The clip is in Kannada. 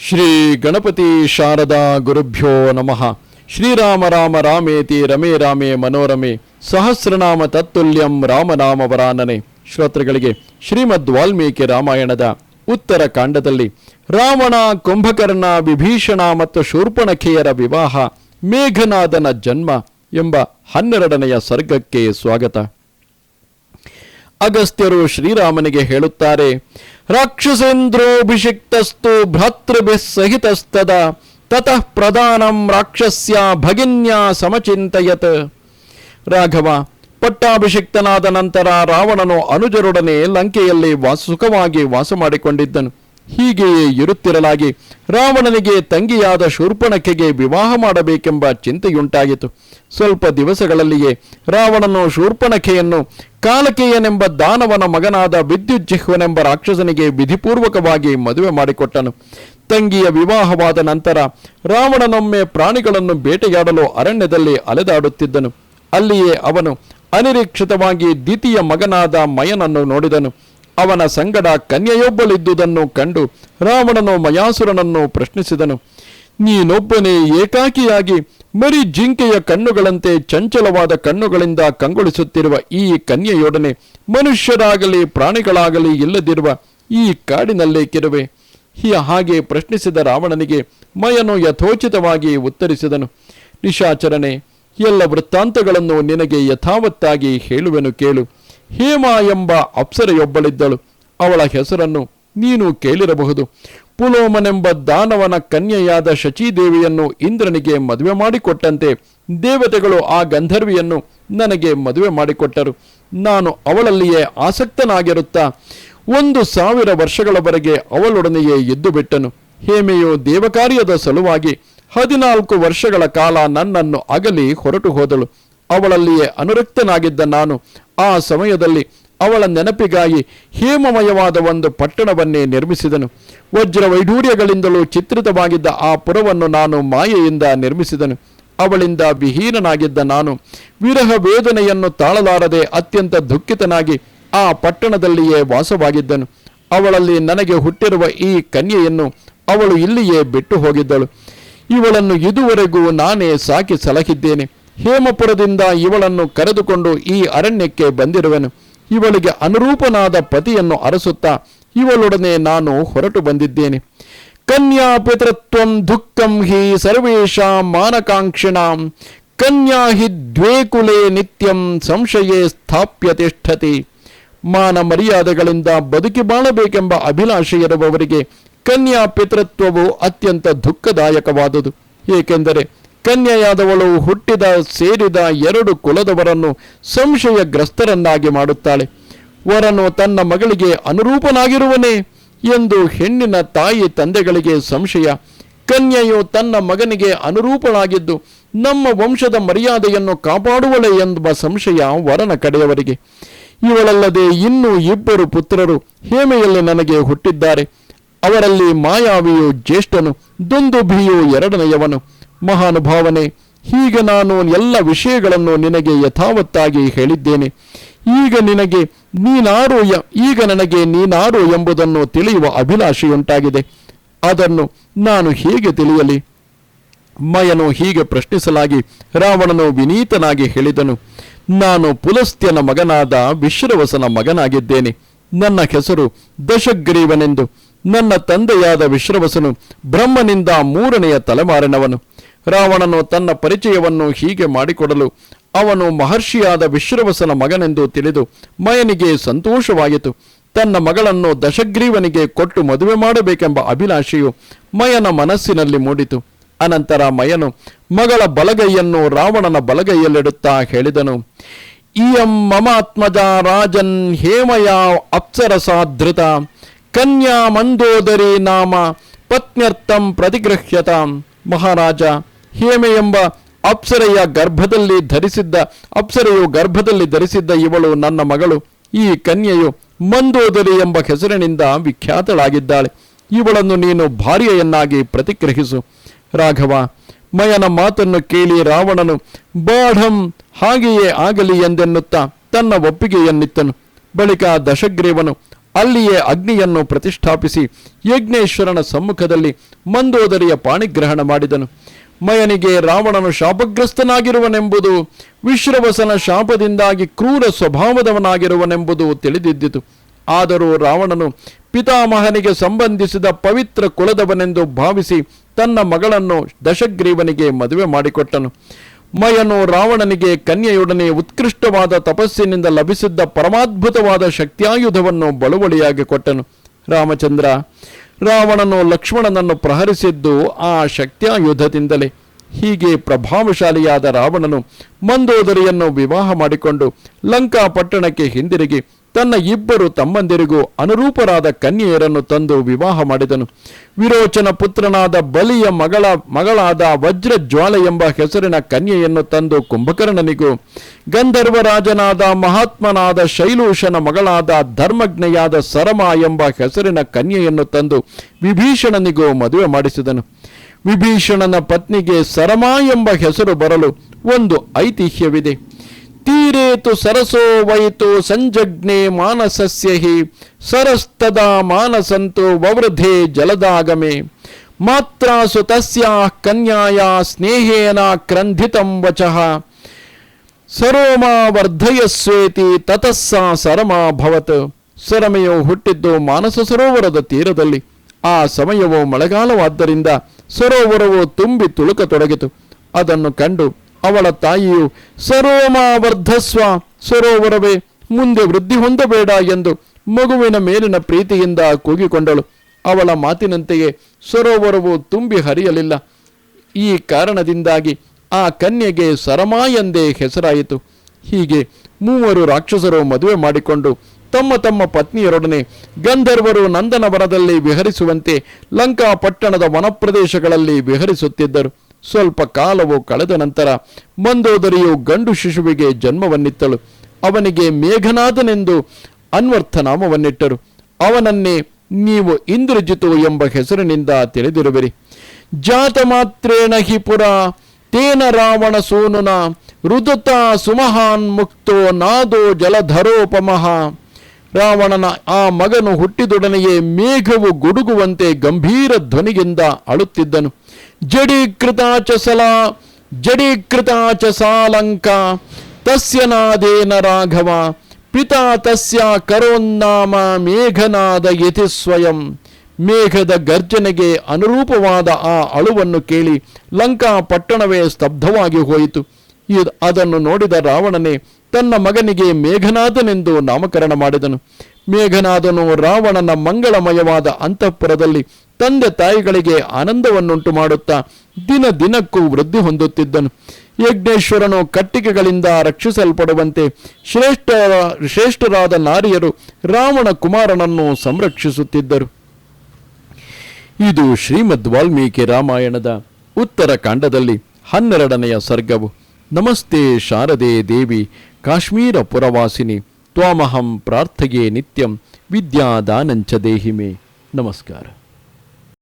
ಶ್ರೀ ಗಣಪತಿ ಶಾರದಾ ಗುರುಭ್ಯೋ ನಮಃ. ಶ್ರೀರಾಮ ರಾಮ ರಾಮೇತಿ ರಮೇ ರಾಮೇ ಮನೋರಮೆ. ಸಹಸ್ರನಾಮ ತತ್ತುಲ್ಯಂ ರಾಮನಾಮ ವರಾನನೆ. ಶ್ರೋತೃಗಳಿಗೆ ಶ್ರೀಮದ್ ವಾಲ್ಮೀಕಿ ರಾಮಾಯಣದ ಉತ್ತರ ಕಾಂಡದಲ್ಲಿ ರಾವಣ ಕುಂಭಕರ್ಣ ವಿಭೀಷಣ ಮತ್ತು ಶೂರ್ಪಣಖೆಯರ ವಿವಾಹ, ಮೇಘನಾದನ ಜನ್ಮ ಎಂಬ ಹನ್ನೆರಡನೆಯ ಸರ್ಗಕ್ಕೆ ಸ್ವಾಗತ. ಅಗಸ್ತ್ಯರು ಶ್ರೀರಾಮನಿಗೆ ಹೇಳುತ್ತಾರೆ ರಾಕ್ಷಸೇಂದ್ರೋಭಿಷಿಕ್ತಸ್ತು ಭ್ರಾತೃಭಿಃ ಸಹಿತಸ್ತದ ತತಃ ಪ್ರಧಾನಂ ರಾಕ್ಷಸ್ಯ ಭಗಿನ್ಯಾ ಸಮಚಿಂತಯತ್. ರಾಘವ, ಪಟ್ಟಾಭಿಷಿಕ್ತನಾದ ನಂತರ ರಾವಣನು ಅನುಜರೊಡನೆ ಲಂಕೆಯಲ್ಲಿ ವಾಸ ಸುಖವಾಗಿ ವಾಸ ಮಾಡಿಕೊಂಡಿದ್ದನು ಹೀಗೆಯೇ ಇರುತ್ತಿರಲಾಗಿ ರಾವಣನಿಗೆ ತಂಗಿಯಾದ ಶೂರ್ಪಣಖೆಗೆ ವಿವಾಹ ಮಾಡಬೇಕೆಂಬ ಚಿಂತೆಯುಂಟಾಯಿತು ಸ್ವಲ್ಪ ದಿವಸಗಳಲ್ಲಿಯೇ ರಾವಣನು ಶೂರ್ಪಣಖೆಯನ್ನು ಕಾಲಕೇಯನೆಂಬ ದಾನವನ ಮಗನಾದ ವಿದ್ಯುಜ್ಜಿಹ್ವನೆಂಬ ರಾಕ್ಷಸನಿಗೆ ವಿಧಿಪೂರ್ವಕವಾಗಿ ಮದುವೆ ಮಾಡಿಕೊಟ್ಟನು. ತಂಗಿಯ ವಿವಾಹವಾದ ನಂತರ ರಾವಣನೊಮ್ಮೆ ಪ್ರಾಣಿಗಳನ್ನು ಬೇಟೆಯಾಡಲು ಅರಣ್ಯದಲ್ಲಿ ಅಲೆದಾಡುತ್ತಿದ್ದನು. ಅಲ್ಲಿಯೇ ಅವನು ಅನಿರೀಕ್ಷಿತವಾಗಿ ದ್ವಿತೀಯ ಮಗನಾದ ಮಯನನ್ನು ನೋಡಿದನು. ಅವನ ಸಂಗಡ ಕನ್ಯೆಯೊಬ್ಬಳಿದ್ದುದನ್ನು ಕಂಡು ರಾವಣನು ಮಯಾಸುರನನ್ನು ಪ್ರಶ್ನಿಸಿದನು, ನೀನೊಬ್ಬನೇ ಏಕಾಕಿಯಾಗಿ ಮರಿ ಜಿಂಕೆಯ ಕಣ್ಣುಗಳಂತೆ ಚಂಚಲವಾದ ಕಣ್ಣುಗಳಿಂದ ಕಂಗೊಳಿಸುತ್ತಿರುವ ಈ ಕನ್ಯೆಯೊಡನೆ ಮನುಷ್ಯರಾಗಲಿ ಪ್ರಾಣಿಗಳಾಗಲಿ ಇಲ್ಲದಿರುವ ಈ ಕಾಡಿನಲ್ಲೇಕಿರುವೆ ಹೀ ಹಾಗೆ ಪ್ರಶ್ನಿಸಿದ ರಾವಣನಿಗೆ ಮಯನು ಯಥೋಚಿತವಾಗಿ ಉತ್ತರಿಸಿದನು, ನಿಶಾಚರಣೆ, ಎಲ್ಲ ವೃತ್ತಾಂತಗಳನ್ನು ನಿನಗೆ ಯಥಾವತ್ತಾಗಿ ಹೇಳುವೆನು ಕೇಳು. ಹೇಮ ಎಂಬ ಅಪ್ಸರೆಯೊಬ್ಬಳಿದ್ದಳು. ಅವಳ ಹೆಸರನ್ನು ನೀನು ಕೇಳಿರಬಹುದು. ಪುಲೋಮನೆಂಬ ದಾನವನ ಕನ್ಯೆಯಾದ ಶಚೀದೇವಿಯನ್ನು ಇಂದ್ರನಿಗೆ ಮದುವೆ ಮಾಡಿಕೊಟ್ಟಂತೆ ದೇವತೆಗಳು ಆ ಗಂಧರ್ವಿಯನ್ನು ನನಗೆ ಮದುವೆ ಮಾಡಿಕೊಟ್ಟರು. ನಾನು ಅವಳಲ್ಲಿಯೇ ಆಸಕ್ತನಾಗಿರುತ್ತಾ, ಒಂದು ಸಾವಿರ ವರ್ಷಗಳವರೆಗೆ ಅವಳೊಡನೆಯೇ ಎದ್ದು ಬಿಟ್ಟನು. ಹೇಮೆಯು ದೇವಕಾರ್ಯದ ಸಲುವಾಗಿ ಹದಿನಾಲ್ಕು ವರ್ಷಗಳ ಕಾಲ ನನ್ನನ್ನು ಅಗಲಿ ಹೊರಟು ಹೋದಳು. ಅವಳಲ್ಲಿಯೇ ಅನುರಕ್ತನಾಗಿದ್ದ ನಾನು ಆ ಸಮಯದಲ್ಲಿ ಅವಳ ನೆನಪಿಗಾಗಿ ಹೇಮಮಯವಾದ ಒಂದು ಪಟ್ಟಣವನ್ನೇ ನಿರ್ಮಿಸಿದನು. ವಜ್ರ ವೈಢೂರ್ಯಗಳಿಂದಲೂ ಚಿತ್ರಿತವಾಗಿದ್ದ ಆ ಪುರವನ್ನು ನಾನು ಮಾಯೆಯಿಂದ ನಿರ್ಮಿಸಿದನು. ಅವಳಿಂದ ವಿಹೀನನಾಗಿದ್ದ ನಾನು ವಿರಹ ವೇದನೆಯನ್ನು ತಾಳಲಾರದೆ ಅತ್ಯಂತ ದುಃಖಿತನಾಗಿ ಆ ಪಟ್ಟಣದಲ್ಲಿಯೇ ವಾಸವಾಗಿದ್ದನು. ಅವಳಲ್ಲಿ ನನಗೆ ಹುಟ್ಟಿರುವ ಈ ಕನ್ಯೆಯನ್ನು ಅವಳು ಇಲ್ಲಿಯೇ ಬಿಟ್ಟು ಹೋಗಿದ್ದಳು. ಇವಳನ್ನು ಇದುವರೆಗೂ ನಾನೇ ಸಾಕಿ ಸಲಹಿದ್ದೇನೆ. ಹೇಮಪುರದಿಂದ ಇವಳನ್ನು ಕರೆದುಕೊಂಡು ಈ ಅರಣ್ಯಕ್ಕೆ ಬಂದಿರುವೆನು. ಇವಳಿಗೆ ಅನುರೂಪನಾದ ಪತಿಯನ್ನು ಅರಸುತ್ತಾ, ಇವಳೊಡನೆ ನಾನು ಹೊರಟು ಬಂದಿದ್ದೇನೆ. ಕನ್ಯಾ ಪಿತೃತ್ವಂ ದುಃಖಂ ಹಿ ಸರ್ವೇಷಾಂ ಮಾನಕಾಂಕ್ಷಿಣಾಂ. ಕನ್ಯಾ ಹಿ ದ್ವೇ ಕುಲೆ ನಿತ್ಯಂ ಸಂಶಯೇ ಸ್ಥಾಪ್ಯ ತಿಷ್ಠತಿ. ಮಾನ ಮರ್ಯಾದೆಗಳಿಂದ ಬದುಕಿ ಬಾಳಬೇಕೆಂಬ ಅಭಿಲಾಷೆ ಇರುವವರಿಗೆ ಕನ್ಯಾ ಪಿತೃತ್ವವು ಅತ್ಯಂತ ದುಃಖದಾಯಕವಾದುದು. ಏಕೆಂದರೆ ಕನ್ಯೆಯಾದವಳು ಹುಟ್ಟಿದ ಸೇರಿದ ಎರಡು ಕುಲದವರನ್ನು ಸಂಶಯಗ್ರಸ್ತರನ್ನಾಗಿ ಮಾಡುತ್ತಾಳೆ. ವರನು ತನ್ನ ಮಗಳಿಗೆ ಅನುರೂಪನಾಗಿರುವನೇ ಎಂದು ಹೆಣ್ಣಿನ ತಾಯಿ ತಂದೆಗಳಿಗೆ ಸಂಶಯ. ಕನ್ಯೆಯು ತನ್ನ ಮಗನಿಗೆ ಅನುರೂಪಳಾಗಿದ್ದು ನಮ್ಮ ವಂಶದ ಮರ್ಯಾದೆಯನ್ನು ಕಾಪಾಡುವಳೆ ಎಂಬ ಸಂಶಯ ವರನ ಕಡೆಯವರಿಗೆ. ಇವಳಲ್ಲದೆ ಇನ್ನೂ ಇಬ್ಬರು ಪುತ್ರರು ಹೇಮೆಯಲ್ಲಿ ನನಗೆ ಹುಟ್ಟಿದ್ದಾರೆ. ಅವರಲ್ಲಿ ಮಾಯಾವಿಯು ಜ್ಯೇಷ್ಠನು, ದುಂದುಭಿಯು ಎರಡನೆಯವನು. ಮಹಾನುಭಾವನೆ, ಹೀಗೆ ನಾನು ಎಲ್ಲ ವಿಷಯಗಳನ್ನು ನಿನಗೆ ಯಥಾವತ್ತಾಗಿ ಹೇಳಿದ್ದೇನೆ. ಈಗ ನಿನಗೆ ನೀನಾರು ಈಗ ನನಗೆ ನೀನಾರು ಎಂಬುದನ್ನು ತಿಳಿಯುವ ಅಭಿಲಾಷೆಯುಂಟಾಗಿದೆ. ಅದನ್ನು ನಾನು ಹೇಗೆ ತಿಳಿಯಲಿ? ಮಯನು ಹೀಗೆ ಪ್ರಶ್ನಿಸಲಾಗಿ ರಾವಣನು ವಿನೀತನಾಗಿ ಹೇಳಿದನು. ನಾನು ಪುಲಸ್ತ್ಯನ ಮಗನಾದ ವಿಶ್ರವಸನ ಮಗನಾಗಿದ್ದೇನೆ. ನನ್ನ ಹೆಸರು ದಶಗ್ರೀವನೆಂದು. ನನ್ನ ತಂದೆಯಾದ ವಿಶ್ರವಸನು ಬ್ರಹ್ಮನಿಂದ ಮೂರನೆಯ ತಲೆಮಾರಿನವನು. ರಾವಣನು ತನ್ನ ಪರಿಚಯವನ್ನು ಹೀಗೆ ಮಾಡಿಕೊಡಲು ಅವನು ಮಹರ್ಷಿಯಾದ ವಿಶ್ರವಸನ ಮಗನೆಂದು ತಿಳಿದು ಮಯನಿಗೆ ಸಂತೋಷವಾಯಿತು. ತನ್ನ ಮಗಳನ್ನು ದಶಗ್ರೀವನಿಗೆ ಕೊಟ್ಟು ಮದುವೆ ಮಾಡಬೇಕೆಂಬ ಅಭಿಲಾಷೆಯು ಮಯನ ಮನಸ್ಸಿನಲ್ಲಿ ಮೂಡಿತು. ಅನಂತರ ಮಯನು ಮಗಳ ಬಲಗೈಯನ್ನು ರಾವಣನ ಬಲಗೈಯಲ್ಲಿಡುತ್ತಾ ಹೇಳಿದನು, ಇಯಂ ಮಮಾತ್ಮಜ ರಾಜನ್ ಹೇಮಯ ಅಪ್ಸರಸಾಧೃತ ಕನ್ಯಾ ಮಂದೋದರಿ ನಾಮ ಪತ್ನ್ಯರ್ಥಂ ಪ್ರತಿಗೃಹ್ಯತ. ಮಹಾರಾಜ ಹೇಮೆ ಎಂಬ ಅಪ್ಸರೆಯ ಗರ್ಭದಲ್ಲಿ ಧರಿಸಿದ್ದ, ಅಪ್ಸರೆಯು ಗರ್ಭದಲ್ಲಿ ಧರಿಸಿದ್ದ ಇವಳು ನನ್ನ ಮಗಳು. ಈ ಕನ್ಯೆಯು ಮಂದೋದರಿ ಎಂಬ ಹೆಸರಿನಿಂದ ವಿಖ್ಯಾತಳಾಗಿದ್ದಾಳೆ. ಇವಳನ್ನು ನೀನು ಭಾರ್ಯೆಯನ್ನಾಗಿ ಪ್ರತಿಗ್ರಹಿಸು. ರಾಘವ, ಮಯನ ಮಾತನ್ನು ಕೇಳಿ ರಾವಣನು, ಬಾಢಂ, ಹಾಗೆಯೇ ಆಗಲಿ ಎಂದೆನ್ನುತ್ತಾ ತನ್ನ ಒಪ್ಪಿಗೆಯನ್ನಿತ್ತನು ಬಳಿಕ ದಶಗ್ರೀವನು ಅಲ್ಲಿಯೇ ಅಗ್ನಿಯನ್ನು ಪ್ರತಿಷ್ಠಾಪಿಸಿ ಯಜ್ಞೇಶ್ವರನ ಸಮ್ಮುಖದಲ್ಲಿ ಮಂದೋದರಿಯ ಪಾಣಿಗ್ರಹಣ ಮಾಡಿದನು. ಮಯನಿಗೆ ರಾವಣನು ಶಾಪಗ್ರಸ್ತನಾಗಿರುವನೆಂಬುದು, ವಿಶ್ರವಸನ ಶಾಪದಿಂದಾಗಿ ಕ್ರೂರ ಸ್ವಭಾವದವನಾಗಿರುವನೆಂಬುದು ತಿಳಿದಿದ್ದಿತು. ಆದರೂ ರಾವಣನು ಪಿತಾಮಹನಿಗೆ ಸಂಬಂಧಿಸಿದ ಪವಿತ್ರ ಕುಲದವನೆಂದು ಭಾವಿಸಿ ತನ್ನ ಮಗಳನ್ನು ದಶಗ್ರೀವನಿಗೆ ಮದುವೆ ಮಾಡಿಕೊಟ್ಟನು. ಮಯನು ರಾವಣನಿಗೆ ಕನ್ಯೆಯೊಡನೆ ಉತ್ಕೃಷ್ಟವಾದ ತಪಸ್ಸಿನಿಂದ ಲಭಿಸಿದ್ದ ಪರಮಾದ್ಭುತವಾದ ಶಕ್ತಿಯಾಯುಧವನ್ನು ಬಳುವಳಿಯಾಗಿ ಕೊಟ್ಟನು. ರಾಮಚಂದ್ರ ರಾವಣನು ಲಕ್ಷ್ಮಣನನ್ನು ಪ್ರಹರಿಸಿದ್ದು ಆ ಶಕ್ತಿಯಾಯುಧದಿಂದಲೇ. ಹೀಗೆ ಪ್ರಭಾವಶಾಲಿಯಾದ ರಾವಣನು ಮಂದೋದರಿಯನ್ನು ವಿವಾಹ ಮಾಡಿಕೊಂಡು ಲಂಕಾ ಪಟ್ಟಣಕ್ಕೆ ಹಿಂದಿರುಗಿ ತನ್ನ ಇಬ್ಬರು ತಮ್ಮಂದಿರಿಗೂ ಅನುರೂಪರಾದ ಕನ್ಯೆಯರನ್ನು ತಂದು ವಿವಾಹ ಮಾಡಿದನು. ವಿರೋಚನ ಪುತ್ರನಾದ ಬಲಿಯ ಮಗಳ, ಮಗಳಾದ ವಜ್ರಜ್ವಾಲೆ ಎಂಬ ಹೆಸರಿನ ಕನ್ಯೆಯನ್ನು ತಂದು ಕುಂಭಕರ್ಣನಿಗೂ ಗಂಧರ್ವರಾಜನಾದ ಮಹಾತ್ಮನಾದ ಶೈಲೂಷನ ಮಗಳಾದ ಧರ್ಮಜ್ಞೆಯಾದ ಸರಮ ಎಂಬ ಹೆಸರಿನ ಕನ್ಯೆಯನ್ನು ತಂದು ವಿಭೀಷಣನಿಗೂ ಮದುವೆ ಮಾಡಿಸಿದನು. ವಿಭೀಷಣನ ಪತ್ನಿಗೆ ಸರಮ ಎಂಬ ಹೆಸರು ಬರಲು ಒಂದು ಐತಿಹ್ಯವಿದೆ. ತೀರೇತು ಸರಸೋ ವಯಿತು ಸಂಜಜ್ಞೆ ಮಾನಸಸ್ಯ ಹಿ, ಸರಸ್ತದ ಮಾನಸಂತು ವವೃಧೆ ಜಲದಾಗಮೆ. ಮಾತ್ರಾಸು ಸುತಸ್ಯ ಕನ್ಯಾಯ ಸ್ನೇಹೇನ ಕ್ರಂಧಿತಂ ವಚಃ. ಸರೋಮಾ ವರ್ಧಯಸ್ವೇತಿ ತತಸ್ಸ ಸರಮ ಭವತ್. ಸರಮೆಯು ಹುಟ್ಟಿದ್ದು ಮಾನಸ ಸರೋವರದ ತೀರದಲ್ಲಿ. ಆ ಸಮಯವು ಮಳೆಗಾಲವಾದ್ದರಿಂದ ಸರೋವರವು ತುಂಬಿ ತುಳುಕತೊಡಗಿತು. ಅದನ್ನು ಕಂಡು ಅವಳ ತಾಯಿಯು ಸರೋಮ ವರ್ಧಸ್ವ ಸರೋವರವೇ, ಮುಂದೆ ವೃದ್ಧಿ ಹೊಂದಬೇಡ ಎಂದು ಮಗುವಿನ ಮೇಲಿನ ಪ್ರೀತಿಯಿಂದ ಕೂಗಿಕೊಂಡಳು. ಅವಳ ಮಾತಿನಂತೆಯೇ ಸರೋವರವು ತುಂಬಿ ಹರಿಯಲಿಲ್ಲ. ಈ ಕಾರಣದಿಂದಾಗಿ ಆ ಕನ್ಯೆಗೆ ಸರಮ ಎಂದೇ ಹೆಸರಾಯಿತು. ಹೀಗೆ ಮೂವರು ರಾಕ್ಷಸರು ಮದುವೆ ಮಾಡಿಕೊಂಡು ತಮ್ಮ ತಮ್ಮ ಪತ್ನಿಯರೊಡನೆ ಗಂಧರ್ವರು ನಂದನವರದಲ್ಲಿ ವಿಹರಿಸುವಂತೆ ಲಂಕಾ ಪಟ್ಟಣದ ವನಪ್ರದೇಶಗಳಲ್ಲಿ ವಿಹರಿಸುತ್ತಿದ್ದರು. ಸ್ವಲ್ಪ ಕಾಲವು ಕಳೆದ ನಂತರ ಮಂದೋದರಿಯು ಗಂಡು ಶಿಶುವಿಗೆ ಜನ್ಮವನ್ನಿತ್ತಳು. ಅವನಿಗೆ ಮೇಘನಾಥನೆಂದು ಅನ್ವರ್ಥನಾಮವನ್ನಿಟ್ಟರು. ಅವನನ್ನೇ ನೀವು ಇಂದ್ರಜಿತು ಎಂಬ ಹೆಸರಿನಿಂದ ತಿಳಿದಿರುವಿರಿ. ಜಾತ ಮಾತ್ರೇಣ ಹಿ ಪುರ, ತೇನ ರಾವಣ ಸೋನುನ, ರುದುತ ಸುಮಹಾನ್ ಮುಕ್ತೋ ನಾದೋ ಜಲಧರೋಪಮಃ. ರಾವಣನ ಆ ಮಗನು ಹುಟ್ಟಿದೊಡನೆಯೇ ಮೇಘವು ಗುಡುಗುವಂತೆ ಗಂಭೀರ ಧ್ವನಿಯಿಂದ ಅಳುತ್ತಿದ್ದನು. ಜಡೀಕೃತಾಚ ಸಲ ಜಡೀಕೃತಾಚ ಸಾಲಂಕ ತಸ್ಯ ನಾದೇನ ರಾಘವ, ಪಿತಾ ತಸ್ಯ ಕರೋನ್ನಾಮ ಮೇಘನಾದ ಯತಿ ಸ್ವಯಂ. ಮೇಘದ ಗರ್ಜನೆಗೆ ಅನುರೂಪವಾದ ಆ ಅಳುವನ್ನು ಕೇಳಿ ಲಂಕಾ ಪಟ್ಟಣವೇ ಸ್ತಬ್ಧವಾಗಿ ಹೋಯಿತು. ಅದನ್ನು ನೋಡಿದ ರಾವಣನೇ ತನ್ನ ಮಗನಿಗೆ ಮೇಘನಾಥನೆಂದು ನಾಮಕರಣ ಮಾಡಿದನು. ಮೇಘನಾಥನು ರಾವಣನ ಮಂಗಳಮಯವಾದ ಅಂತಃಪುರದಲ್ಲಿ ತಂದೆ ತಾಯಿಗಳಿಗೆ ಆನಂದವನ್ನುಂಟು ಮಾಡುತ್ತಾ ದಿನ ದಿನಕ್ಕೂ ವೃದ್ಧಿ ಹೊಂದುತ್ತಿದ್ದನು. ಯಜ್ಞೇಶ್ವರನು ಕಟ್ಟಿಗೆಗಳಿಂದ ರಕ್ಷಿಸಲ್ಪಡುವಂತೆ ಶ್ರೇಷ್ಠ, ಶ್ರೇಷ್ಠರಾದ ನಾರಿಯರು ರಾವಣ ಕುಮಾರನನ್ನು ಸಂರಕ್ಷಿಸುತ್ತಿದ್ದರು. ಇದು ಶ್ರೀಮದ್ ವಾಲ್ಮೀಕಿ ರಾಮಾಯಣದ ಉತ್ತರ ಕಾಂಡದಲ್ಲಿ ಹನ್ನೆರಡನೆಯ ಸರ್ಗವು. ನಮಸ್ತೆ ಶಾರದೆ ದೇವಿ, ಕಾಶ್ಮೀರ ಪುರವಾಸಿನಿ, ತ್ವಾಮಹಂ ಪ್ರಾರ್ಥಯೇ ನಿತ್ಯಂ, ವಿದ್ಯಾದಾನಂಚ ದೇಹಿಮೆ. ನಮಸ್ಕಾರ.